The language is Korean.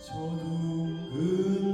저도 그